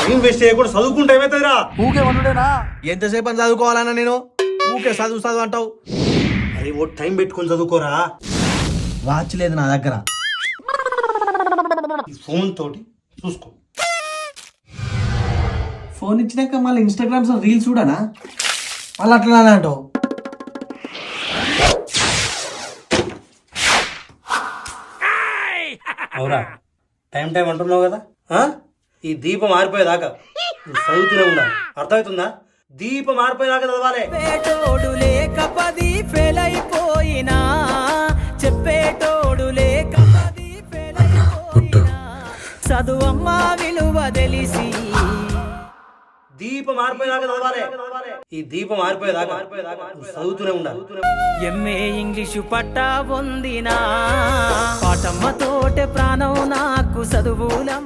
Time waste చేయకుండా చదువుకుంటే ఏమవుతుందిరా ఊకే వండుడేనా? ఎంతసేపు అని చదువుకోవాలన్నా నేను? ఊకే చదువు చదువు అంటావు. అరే ఓ టైం పెట్టుకొని చదువుకోరా. వాచ్ లేదు నా దగ్గర. ఫోన్ తోటి చూసుకో. ఫోన్ ఇచ్చినాక మళ్ళీ ఇన్స్టాగ్రామ్స్ రీల్స్ చూడనా? మళ్ళీ అట్లా అంటావు. అవురా టైం టైం అంటున్నావు కదా ఆ? ఈ దీపం ఆరిపోయేదాకా నువ్వు చదువుతూనే ఉండాలి అర్థమవుతుందా? దీపం ఆరిపోయేదాకా చదవాలి. చెప్పేటోడు లేక పది ఫెయిల్ అయిపోయినా చెప్పేటోడు లేక పది ఫెయిల్ అయిపోయినా చదువమ్మ విలువ తెలిసి. దీపం ఆరిపోయేదాకా చదవాలి. ఈ దీపం ఆరిపోయేదాకా నువ్వు చదువుతూనే ఉండాలి ఎంఏ ఇంగ్లీషు పట్టా పొందినా. పాటమ్మ తోటే ప్రాణం నాకు చదువులం